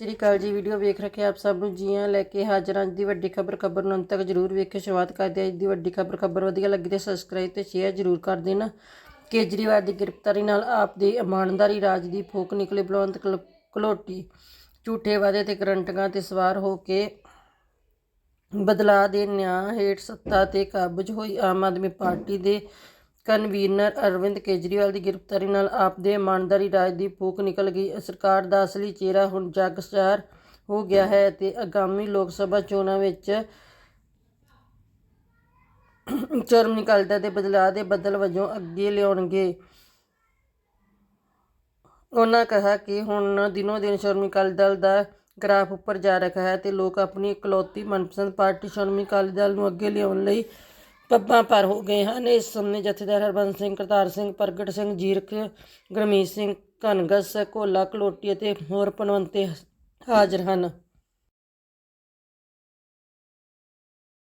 ਸ੍ਰੀ ਅਕਾਲ ਜੀ, ਵੀਡੀਓ ਵੇਖ ਰੱਖੇ ਆਪ ਸਭ ਨੂੰ ਜੀਆਂ ਲੈ ਕੇ ਹਾਜ਼ਰ ਅੱਜ ਦੀ ਵੱਡੀ ਖਬਰ ਖਬਰ ਨੂੰ ਅੰਤ ਤੱਕ ਜਰੂਰ ਵੇਖਿਓ ਸ਼ੁਰੂਆਤ ਕਰਦੇ ਹਾਂ। ਅੱਜ ਦੀ ਵੱਡੀ ਖਬਰ ਖਬਰ ਵਧੀਆ ਲੱਗੀ ਤੇ ਸਬਸਕ੍ਰਾਈਬ ਤੇ ਸ਼ੇਅਰ ਜਰੂਰ ਕਰ ਦੇਣਾ। ਕੇਜਰੀਵਾਲ ਦੀ ਗ੍ਰਿਫਤਾਰੀ ਨਾਲ ਆਪ ਦੀ ਇਮਾਨਦਾਰੀ ਰਾਜ ਦੀ ਫੂਕ ਨਿਕਲੇ ਬਲਵੰਤ ਕਲੋਟੀ। ਝੂਠੇ ਵਾਅਦੇ ਤੇ ਕਰੰਟਕਾਂ ਤੇ ਸਵਾਰ ਹੋ ਕੇ ਬਦਲਾਅ ਦੇ ਨਿਆਂ ਹੇਠ ਸੱਤਾ ਤੇ ਕਾਬਜ ਹੋਈ ਆਮ ਆਦਮੀ ਪਾਰਟੀ ਦੇ ਕਨਵੀਨਰ ਅਰਵਿੰਦ ਕੇਜਰੀਵਾਲ ਦੀ ਗ੍ਰਿਫਤਾਰੀ ਨਾਲ ਆਪ ਦੇ ਇਮਾਨਦਾਰੀ ਰਾਜ ਦੀ ਫੂਕ ਨਿਕਲ ਗਈ। ਸਰਕਾਰ ਦਾ ਅਸਲੀ ਚਿਹਰਾ ਹੁਣ ਜਗਸਾਰ ਹੋ ਗਿਆ ਹੈ ਤੇ ਆਗਾਮੀ ਲੋਕ ਸਭਾ ਚੋਣਾਂ ਵਿੱਚ ਚਰਮ ਨਿਕਲਦਾ ਤੇ ਬਦਲਾਅ ਦੇ ਬਦਲ ਵਜੋਂ ਅੱਗੇ ਲਿਆਉਣਗੇ। ਉਹਨਾਂ ਕਿਹਾ ਕਿ ਹੁਣ ਦਿਨੋ ਦਿਨ ਸ਼੍ਰੋਮਣੀ ਅਕਾਲੀ ਦਲ ਦਾ ਗ੍ਰਾਫ ਉੱਪਰ ਜਾ ਰਿਹਾ ਹੈ ਤੇ ਲੋਕ ਆਪਣੀ ਇਕਲੌਤੀ ਮਨਪਸੰਦ ਪਾਰਟੀ ਸ਼੍ਰੋਮਣੀ ਅਕਾਲੀ ਦਲ ਨੂੰ ਅੱਗੇ ਲਿਆਉਣ ਲਈ ਪੱਬਾਂ ਪਰ ਹੋ ਗਏ ਹਨ। ਇਸ ਸਮੇਂ ਜਥੇਦਾਰ ਹਰਬੰਸ ਸਿੰਘ, ਕਰਤਾਰ ਸਿੰਘ, ਪ੍ਰਗਟ ਸਿੰਘ, ਜੀਰਕ, ਗੁਰਮੀਤ ਸਿੰਘ ਕਨਗਸ ਕੋਲਾ ਕਲੋਟੀ ਅਤੇ ਹੋਰ ਪਨਵੰਤੇ ਹਾਜ਼ਰ ਹਨ।